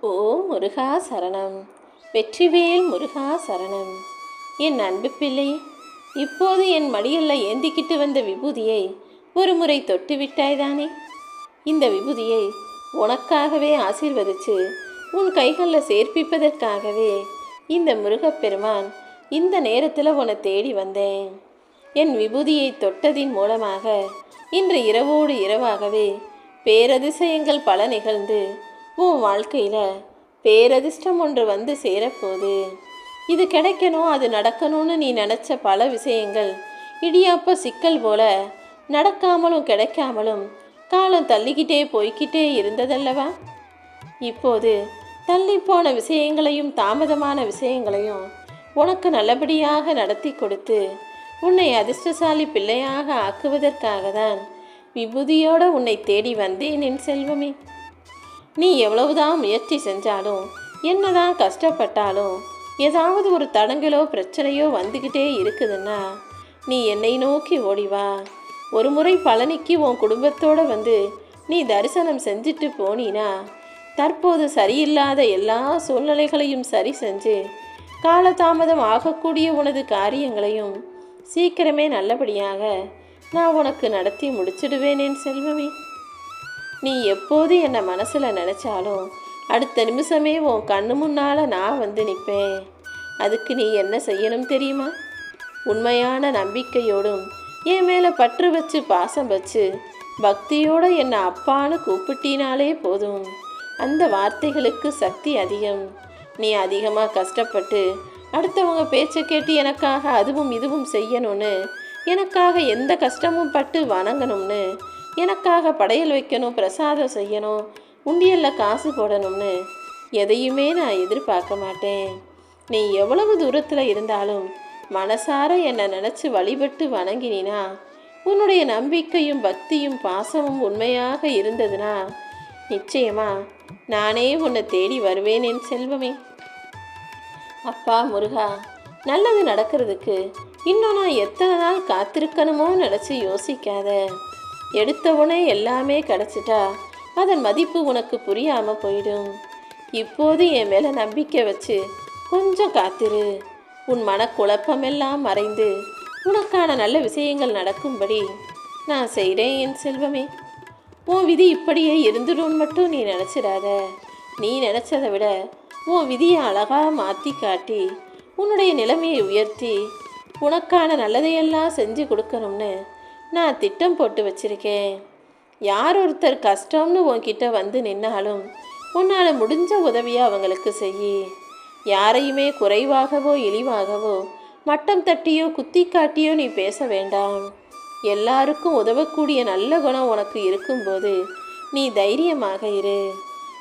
ஓ முருகா சரணம். வெற்றிவேல் முருகா சரணம். என் அன்பு பிள்ளை இப்போது என் மடியல்ல ஏந்திக்கிட்டு வந்த விபூதியை ஒரு முறை தொட்டு விட்டாய்தானே இந்த விபூதியை உனக்காகவே ஆசீர்வதித்து உன் கைகளில் சேர்ப்பிப்பதற்காகவே இந்த முருகப்பெருமான் இந்த நேரத்தில் உன்னை தேடி வந்தேன். என் விபூதியை தொட்டதின் மூலமாக இன்று இரவோடு இரவாகவே பேரதிசயங்கள் பல நிகழ்ந்து உன் வாழ்க்கையில் பேரதிர்ஷ்டம் ஒன்று வந்து சேரப்போகுது. இது கிடைக்கணும் அது நடக்கணும்னு நீ நினச்ச பல விஷயங்கள் இடியாப்ப சிக்கல் போல நடக்காமலும் கிடைக்காமலும் காலம் தள்ளிக்கிட்டே போய்கிட்டே இருந்ததல்லவா? இப்போது தள்ளிப்போன விஷயங்களையும் தாமதமான விஷயங்களையும் உனக்கு நல்லபடியாக நடத்தி கொடுத்து உன்னை அதிர்ஷ்டசாலி பிள்ளையாக ஆக்குவதற்காக தான் விபூதியோடு உன்னை தேடி வந்தேன் என் செல்வமே. நீ எவ்வளவுதான் முயற்சி செஞ்சாலும் என்னதான் கஷ்டப்பட்டாலும் ஏதாவது ஒரு தடங்கலோ பிரச்சனையோ வந்துக்கிட்டே இருக்குதுன்னா நீ என்னை நோக்கி ஓடி வா. ஒரு முறை பழனிக்கு உன் குடும்பத்தோடு வந்து நீ தரிசனம் செஞ்சுட்டு போனீனா தற்போது சரியில்லாத எல்லா சூழ்நிலைகளையும் சரி செஞ்சு காலதாமதம் ஆகக்கூடிய உனது காரியங்களையும் சீக்கிரமே நல்லபடியாக நான் உனக்கு நடத்தி முடிச்சிடுவேனேன் செல்வமே. நீ எப்போது என்னை மனசில் நினச்சாலும் அடுத்த நிமிஷமே உன் கண்ணு முன்னால் நான் வந்து நிற்பேன். அதுக்கு நீ என்ன செய்யணும் தெரியுமா? உண்மையான நம்பிக்கையோடும் என் மேலே பற்று வச்சு பாசம் வச்சு பக்தியோடு என்னை அப்பான்னு கூப்பிட்டினாலே போதும். அந்த வார்த்தைகளுக்கு சக்தி அதிகம். நீ அதிகமாக கஷ்டப்பட்டு அடுத்தவங்க பேச்சை கேட்டு எனக்காக அதுவும் இதுவும் செய்யணும்னு எனக்காக எந்த கஷ்டமும் பட்டு வணங்கணும்னு எனக்காக படையல் வைக்கணும் பிரசாதம் செய்யணும் உண்டியல்ல காசு போடணும்னு எதையுமே நான் எதிர்பார்க்க மாட்டேன். நீ எவ்வளவு தூரத்தில் இருந்தாலும் மனசார என்னை நினச்சி வழிபட்டு வணங்கினா உன்னுடைய நம்பிக்கையும் பக்தியும் பாசமும் உண்மையாக இருந்ததுன்னா நிச்சயமா நானே உன்னை தேடி வருவேன் என் செல்வமே. அப்பா முருகா நல்லது நடக்கிறதுக்கு இன்னும் நான் எத்தனை நாள் காத்திருக்கணுமோ நினச்சி யோசிக்காத. எடுத்தவுடனே எல்லாமே கிடச்சிட்டா? அதன் மதிப்பு உனக்கு புரியாமல் போயிடும். இப்போது என் மேலே நம்பிக்கை வச்சு கொஞ்சம் காத்திரு. உன் மனக்குழப்பமெல்லாம் மறைந்து உனக்கான நல்ல விஷயங்கள் நடக்கும்படி நான் செய்கிறேன் என் செல்வமே. உன் விதி இப்படியே இருந்துடும் மட்டும் நீ நினச்சிடாத. நீ நினச்சதை விட உன் விதியை அழகாக மாற்றி காட்டி உன்னுடைய நிலைமையை உயர்த்தி உனக்கான நல்லதையெல்லாம் செஞ்சு கொடுக்கணும்னு நான் திட்டம் போட்டு வச்சிருக்கேன். யார் ஒருத்தர் கஷ்டம்னு உன்கிட்ட வந்து நின்னாலும் உன்னால் முடிஞ்ச உதவியை அவங்களுக்கு செய். யாரையுமே குறைவாகவோ இழிவாகவோ மட்டம் தட்டியோ குத்தி காட்டியோ நீ பேச வேண்டாம். எல்லாருக்கும் உதவக்கூடிய நல்ல குணம் உனக்கு இருக்கும்போது நீ தைரியமாக இரு.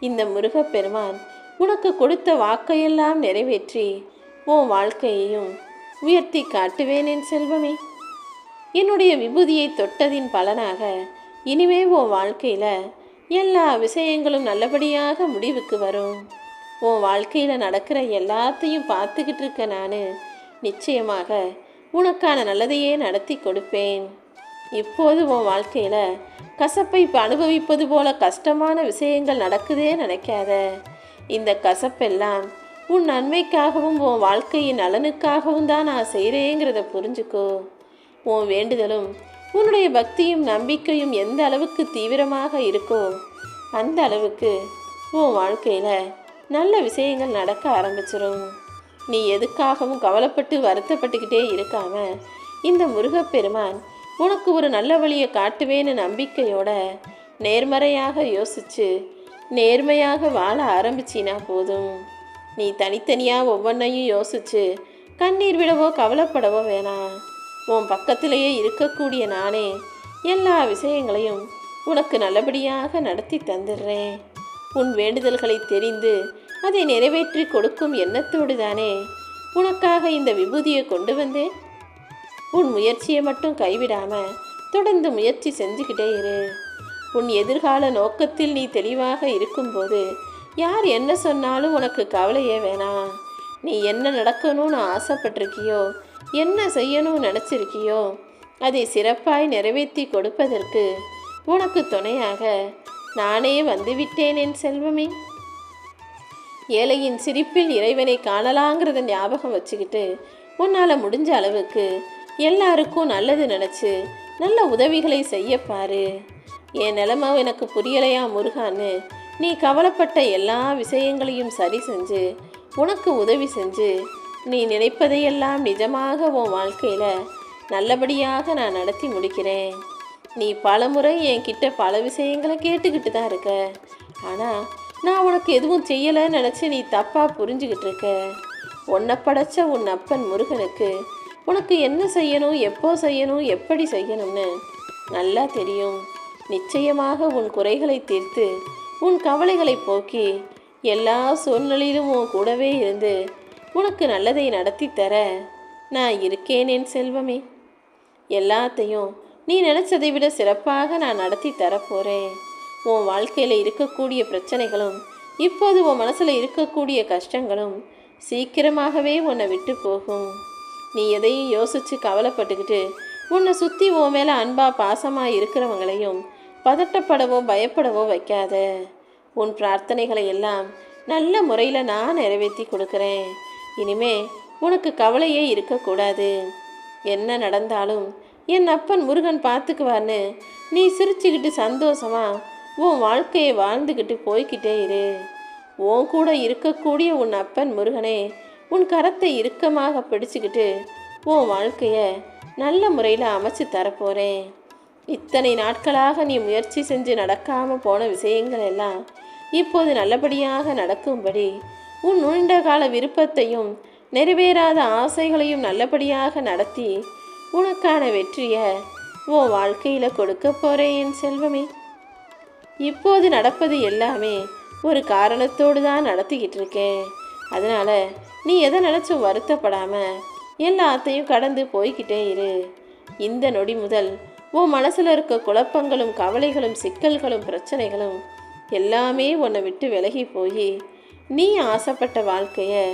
இந்த முருகப்பெருமான் உனக்கு கொடுத்த வாக்கையெல்லாம் நிறைவேற்றி உன் வாழ்க்கையையும் உயர்த்தி காட்டுவேன் என் செல்வமே. என்னுடைய விபூதியை தொட்டதின் பலனாக இனிமே உன் வாழ்க்கையில் எல்லா விஷயங்களும் நல்லபடியாக முடிவுக்கு வரும். உன் வாழ்க்கையில் நடக்கிற எல்லாத்தையும் பார்த்துக்கிட்டு இருக்க நான் நிச்சயமாக உனக்கான நல்லதையே நடத்தி கொடுப்பேன். இப்போது உன் வாழ்க்கையில் கசப்பை இப்போ அனுபவிப்பது போல கஷ்டமான விஷயங்கள் நடக்குதே நினைக்காத. இந்த கசப்பெல்லாம் உன் நன்மைக்காகவும் உன் வாழ்க்கையின் நலனுக்காகவும் தான் நான் செய்கிறேங்கிறத புரிஞ்சுக்கோ. உன் வேண்டுதலும் உன்னுடைய பக்தியும் நம்பிக்கையும் எந்த அளவுக்கு தீவிரமாக இருக்கோ அந்த அளவுக்கு உன் வாழ்க்கையில் நல்ல விஷயங்கள் நடக்க ஆரம்பிச்சிடும் நீ எதுக்காகவும் கவலைப்பட்டு வருத்தப்பட்டுக்கிட்டே இருக்காம இந்த முருகப்பெருமான் உனக்கு ஒரு நல்ல வழியை காட்டுவேன்னு நம்பிக்கையோட நேர்மறையாக யோசிச்சு நேர்மையாக வாழ ஆரம்பிச்சினா போதும். நீ தனித்தனியாக ஒவ்வொன்றையும் யோசிச்சு கண்ணீர் விடவோ கவலைப்படவோ வேணாம். உன் பக்கத்திலேயே இருக்கக்கூடிய நானே எல்லா விஷயங்களையும் உனக்கு நல்லபடியாக நடத்தி தந்துடுறேன். உன் வேண்டுதல்களை தெரிந்து அதை நிறைவேற்றி கொடுக்கும் எண்ணத்தோடு தானே உனக்காக இந்த விபூதியை கொண்டு வந்தேன்? உன் முயற்சியை மட்டும் கைவிடாமல் தொடர்ந்து முயற்சி செஞ்சுக்கிட்டே இரு. உன் எதிர்கால நோக்கத்தில் நீ தெளிவாக இருக்கும்போது யார் என்ன சொன்னாலும் உனக்கு கவலையே வேணாம். நீ என்ன நடக்கணும்னு ஆசைப்பட்டிருக்கியோ என்ன செய்யணும்னு நினச்சிருக்கியோ அதை சிறப்பாய் நிறைவேற்றி கொடுப்பதற்கு உனக்கு துணையாக நானே வந்துவிட்டேன் என் செல்வமே. ஏழையின் சிரிப்பில் இறைவனை காணலாங்கிறத ஞாபகம் வச்சுக்கிட்டு உன்னால் முடிஞ்ச அளவுக்கு எல்லாருக்கும் நல்லது நினச்சி நல்ல உதவிகளை செய்ய பாரு. என் நிலமை எனக்கு புரியலையா முருகான்னு நீ கவலைப்பட்ட எல்லா விஷயங்களையும் சரி செஞ்சு உனக்கு உதவி செஞ்சு நீ நினைப்பதையெல்லாம் நிஜமாக உன் வாழ்க்கையில் நல்லபடியாக நான் நடத்தி முடிக்கிறேன். நீ பலமுறை என்கிட்ட பல விஷயங்களை கேட்டுக்கிட்டு தான் இருக்க. ஆனால் நான் உனக்கு எதுவும் செய்யலைன்னு நினச்சி நீ தப்பாக புரிஞ்சுக்கிட்டு இருக்க. உன்னை படைச்ச உன் அப்பன் முருகனுக்கு உனக்கு என்ன செய்யணும் எப்போ செய்யணும் எப்படி செய்யணும்னு நல்லா தெரியும். நிச்சயமாக உன் குறைகளை தீர்த்து உன் கவலைகளை போக்கி எல்லா சூழ்நிலையிலும் உன் கூடவே இருந்து உனக்கு நல்லதை நடத்தி தர நான் இருக்கேன் என் செல்வமே. எல்லாத்தையும் நீ நினச்சதை விட சிறப்பாக நான் நடத்தி தரப்போகிறேன் உன் வாழ்க்கையில் இருக்கக்கூடிய பிரச்சனைகளும் இப்போது உன் மனசில் இருக்கக்கூடிய கஷ்டங்களும் சீக்கிரமாகவே உன்னை விட்டு போகும். நீ எதையும் யோசித்து கவலைப்பட்டுக்கிட்டு உன்னை சுற்றி உன் மேலே அன்பாக பாசமாக இருக்கிறவங்களையும் பதட்டப்படவோ பயப்படவோ வைக்காத. உன் பிரார்த்தனைகளை எல்லாம் நல்ல முறையில் நான் நிறைவேற்றி கொடுக்குறேன். இனிமே உனக்கு கவலையே இருக்கக்கூடாது. என்ன நடந்தாலும் என் அப்பன் முருகன் பார்த்துக்குவான்னு நீ சிரிச்சுக்கிட்டு சந்தோஷமா உன் வாழ்க்கையை வாழ்ந்துக்கிட்டு போய்க்கிட்டே இரு. உன் கூட இருக்கக்கூடிய உன் அப்பன் முருகனே உன் கரத்தை இறுக்கமாக பிடிச்சுக்கிட்டு உன் வாழ்க்கையை நல்ல முறையில் அமைச்சு தரப்போகிறேன் இத்தனை நாட்களாக நீ முயற்சி செஞ்சு நடக்காமல் போன விஷயங்கள் எல்லாம் இப்போது நல்லபடியாக நடக்கும்படி உன் நீண்ட கால விருப்பத்தையும் நிறைவேறாத ஆசைகளையும் நல்லபடியாக நடத்தி உனக்கான வெற்றியை உன் வாழ்க்கையில் கொடுக்க போகிறேன் என் செல்வமே. இப்போது நடப்பது எல்லாமே ஒரு காரணத்தோடு தான் நடத்திக்கிட்டு இருக்கேன். அதனால் நீ எதை நினச்சும் வருத்தப்படாமல் எல்லாத்தையும் கடந்து போய்கிட்டே இரு. இந்த நொடி முதல் உன் மனசில் இருக்க குழப்பங்களும் கவலைகளும் சிக்கல்களும் பிரச்சனைகளும் எல்லாமே உன்னை விட்டு விலகி போய் நீ ஆசைப்பட்ட வாழ்க்கையை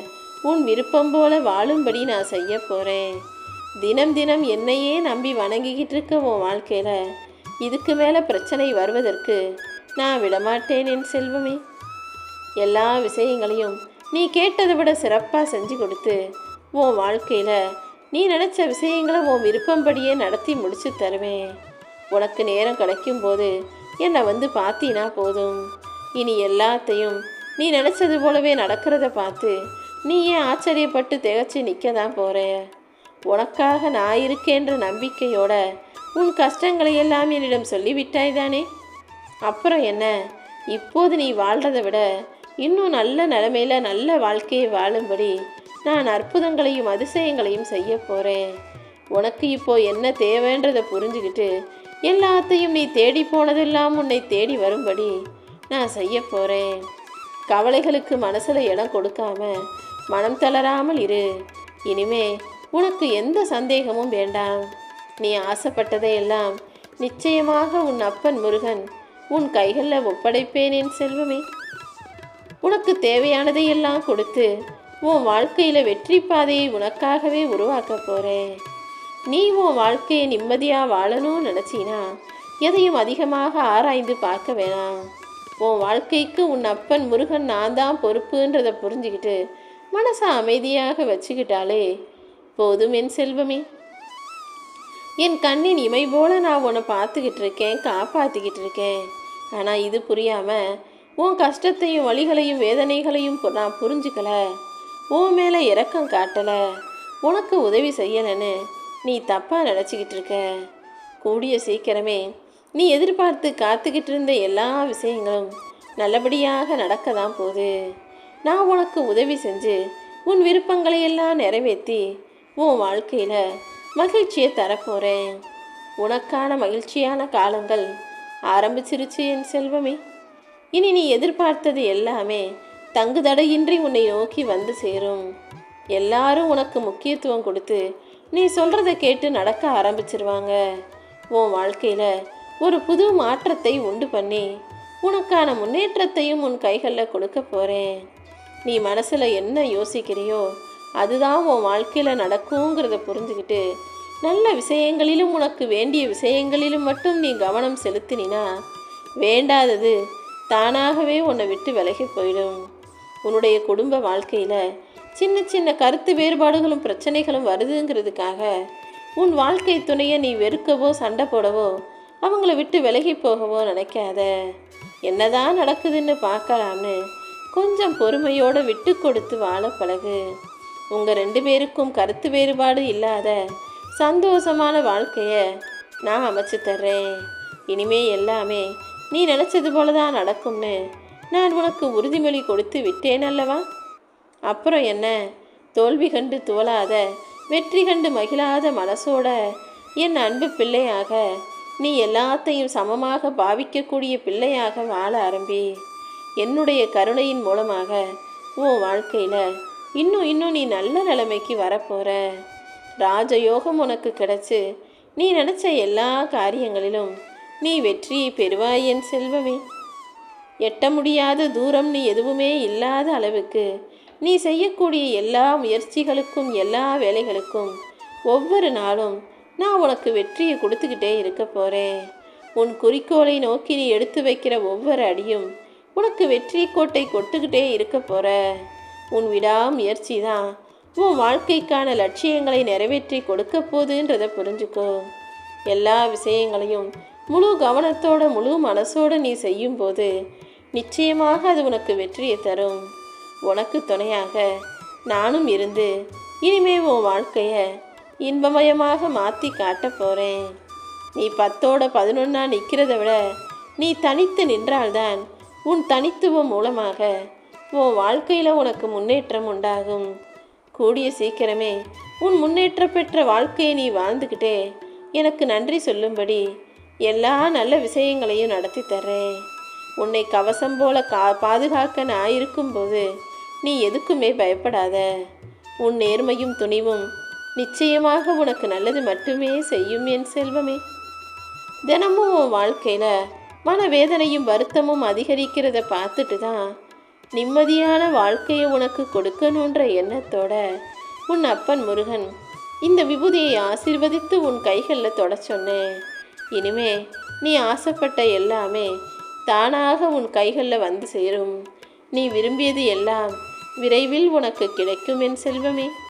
உன் விருப்பம் போல வாழும்படி நான் செய்ய போகிறேன் தினம் தினம் என்னையே நம்பி வணங்கிக்கிட்டு இருக்க உன் வாழ்க்கையில் இதுக்கு மேலே பிரச்சனை வருவதற்கு நான் விடமாட்டேன் என் செல்வமே. எல்லா விஷயங்களையும் நீ கேட்டதை விட சிறப்பாக செஞ்சு கொடுத்து உன் வாழ்க்கையில் நீ நினச்ச விஷயங்களை உன் விருப்பம்படியே நடத்தி முடிச்சு தருவேன். உனக்கு நேரம் கிடைக்கும்போது என்னை வந்து பார்த்தீனா போதும். இனி எல்லாத்தையும் நீ நினச்சது போலவே நடக்கிறத பார்த்து நீ ஏன் ஆச்சரியப்பட்டு திகச்சு நிற்க தான் போகிற உனக்காக நான் இருக்கேன்ற நம்பிக்கையோட உன் கஷ்டங்களை எல்லாம் என்னிடம் சொல்லிவிட்டாய் தானே அப்புறம் என்ன? இப்போது நீ வாழ்கிறத விட இன்னும் நல்ல நிலமையில் நல்ல வாழ்க்கையை வாழும்படி நான் அற்புதங்களையும் அதிசயங்களையும் செய்ய போகிறேன் உனக்கு இப்போ என்ன தேவைன்றதை புரிஞ்சுக்கிட்டு எல்லாத்தையும் நீ தேடி போனதெல்லாம் உன்னை தேடி வரும்படி நான் செய்ய போகிறேன் கவலைகளுக்கு மனசில் இடம் கொடுக்காம மனம் தளராமல் இரு. இனிமே உனக்கு எந்த சந்தேகமும் வேண்டாம். நீ ஆசைப்பட்டதையெல்லாம் நிச்சயமாக உன் அப்பன் முருகன் உன் கைகளில் ஒப்படைப்பேன் என் செல்வமே. உனக்கு தேவையானதையெல்லாம் கொடுத்து உன் வாழ்க்கையில் வெற்றி பாதையை உனக்காகவே உருவாக்க போகிறேன் நீ உன் வாழ்க்கையை நிம்மதியாக வாழணும்னு நினச்சினா எதையும் அதிகமாக ஆராய்ந்து பார்க்க வேணாம். உன் வாழ்க்கைக்கு உன் அப்பன் முருகன் நான் தான் பொறுப்புன்றதை புரிஞ்சுக்கிட்டு மனசை அமைதியாக வச்சுக்கிட்டாலே போதும் என் செல்வமே. என் கண்ணின் இமை போல நான் உன்னை பார்த்துக்கிட்டு இருக்கேன் காப்பாற்றிக்கிட்டு இருக்கேன் ஆனால் இது புரியாமல் உன் கஷ்டத்தையும் வழிகளையும் வேதனைகளையும் நான் புரிஞ்சுக்கல. உன் மேலே இரக்கம் காட்டலை. உனக்கு உதவி செய்யலைன்னு நீ தப்பாக நினச்சிக்கிட்டு இருக்க கூடிய சீக்கிரமே நீ எதிர்பார்த்து காத்துக்கிட்டு இருந்த எல்லா விஷயங்களும் நல்லபடியாக நடக்க தான் போகுது. நான் உனக்கு உதவி செஞ்சு உன் விருப்பங்களை எல்லாம் நிறைவேற்றி உன் வாழ்க்கையில் மகிழ்ச்சியை தரப்போகிறேன் உனக்கான மகிழ்ச்சியான காலங்கள் ஆரம்பிச்சிருச்சு என் செல்வமே. இனி நீ எதிர்பார்த்தது எல்லாமே தங்குதடையின்றி உன்னை நோக்கி வந்து சேரும். எல்லாரும் உனக்கு முக்கியத்துவம் கொடுத்து நீ சொல்கிறத கேட்டு நடக்க ஆரம்பிச்சிருவாங்க. உன் வாழ்க்கையில் ஒரு புது மாற்றத்தை உண்டு பண்ணி உனக்கான முன்னேற்றத்தையும் உன் கைகளில் கொடுக்க போகிறேன் நீ மனசில் என்ன யோசிக்கிறியோ அதுதான் உன் வாழ்க்கையில் நடக்குங்கிறத புரிஞ்சுக்கிட்டு நல்ல விஷயங்களிலும் உனக்கு வேண்டிய விஷயங்களிலும் மட்டும் நீ கவனம் செலுத்தினா வேண்டாதது தானாகவே உன்னை விட்டு விலகி போயிடும். உன்னுடைய குடும்ப வாழ்க்கையில் சின்ன சின்ன கருத்து வேறுபாடுகளும் பிரச்சனைகளும் வருதுங்கிறதுக்காக உன் வாழ்க்கை துணையை நீ வெறுக்கவோ சண்டை போடவோ அவங்கள விட்டு விலகி போகவோ நினைக்காத. என்னதான் நடக்குதுன்னு பார்க்கலாம்னு கொஞ்சம் பொறுமையோடு விட்டு கொடுத்து வாழ பழகு. உங்கள் ரெண்டு பேருக்கும் கருத்து வேறுபாடு இல்லாத சந்தோஷமான வாழ்க்கையை நான் அமைச்சு தர்றேன். இனிமே எல்லாமே நீ நினச்சது போல தான் நடக்கும்னு நான் உனக்கு உறுதிமொழி கொடுத்து விட்டேன் அல்லவா? அப்புறம் என்ன? தோல்வி கண்டு தோலாத வெற்றி கண்டு மகிழாத மனசோட என் அன்பு பிள்ளையாக நீ எல்லாத்தையும் சமமாக பாவிக்கக்கூடிய பிள்ளையாக வாழ ஆரம்பி. என்னுடைய கருணையின் மூலமாக உன் வாழ்க்கையில் இன்னும் இன்னும் நீ நல்ல நிலைமைக்கு வரப்போற. ராஜயோகம் உனக்கு கிடச்சி நீ நினச்ச எல்லா காரியங்களிலும் நீ வெற்றியை பெறுவாய் என் செல்வமே. எட்ட முடியாத தூரம் நீ எதுவுமே இல்லாத அளவுக்கு நீ செய்யக்கூடிய எல்லா முயற்சிகளுக்கும் எல்லா வேலைகளுக்கும் ஒவ்வொரு நாளும் நான் உனக்கு வெற்றியை கொடுத்துக்கிட்டே இருக்க போகிறேன் உன் குறிக்கோளை நோக்கி நீ எடுத்து வைக்கிற ஒவ்வொரு அடியும் உனக்கு வெற்றி கோட்டை கொட்டுக்கிட்டே இருக்க போகிற உன் விடாமுயற்சி தான் உன் வாழ்க்கைக்கான லட்சியங்களை நிறைவேற்றி கொடுக்க போகுதுன்றதை புரிஞ்சுக்கோ. எல்லா விஷயங்களையும் முழு கவனத்தோட முழு மனசோட நீ செய்யும்போது நிச்சயமாக அது உனக்கு வெற்றியை தரும். உனக்கு துணையாக நானும் இருந்து இனிமே உன் வாழ்க்கையை இன்பமயமாக மாற்றி காட்ட போகிறேன் நீ பத்தோட பதினொன்னா நிற்கிறத விட நீ தனித்து நின்றால்தான் உன் தனித்துவம் மூலமாக உன் வாழ்க்கையில் உனக்கு முன்னேற்றம் உண்டாகும். கூடிய சீக்கிரமே உன் முன்னேற்ற பெற்ற வாழ்க்கையை நீ வாழ்ந்துக்கிட்டே எனக்கு நன்றி சொல்லும்படி எல்லா நல்ல விஷயங்களையும் நடத்தி தர்றேன். உன்னை கவசம் போல கா பாதுகாக்க நான் இருக்கும்போது நீ எதுக்குமே பயப்படாத. உன் நேர்மையும் துணிவும் நிச்சயமாக உனக்கு நல்லது மட்டுமே செய்யும் என் செல்வமே. தினமும் உன் வாழ்க்கையில் மனவேதனையும் வருத்தமும் அதிகரிக்கிறத பார்த்துட்டு தான் நிம்மதியான வாழ்க்கையை உனக்கு கொடுக்கணுன்ற எண்ணத்தோட உன் அப்பன் முருகன் இந்த விபூதியை ஆசீர்வதித்து உன் கைகளில் தொட சொன்னேன் இனிமே நீ ஆசைப்பட்ட எல்லாமே தானாக உன் கைகளில் வந்து சேரும். நீ விரும்பியது எல்லாம் விரைவில் உனக்கு கிடைக்கும் என் செல்வமே.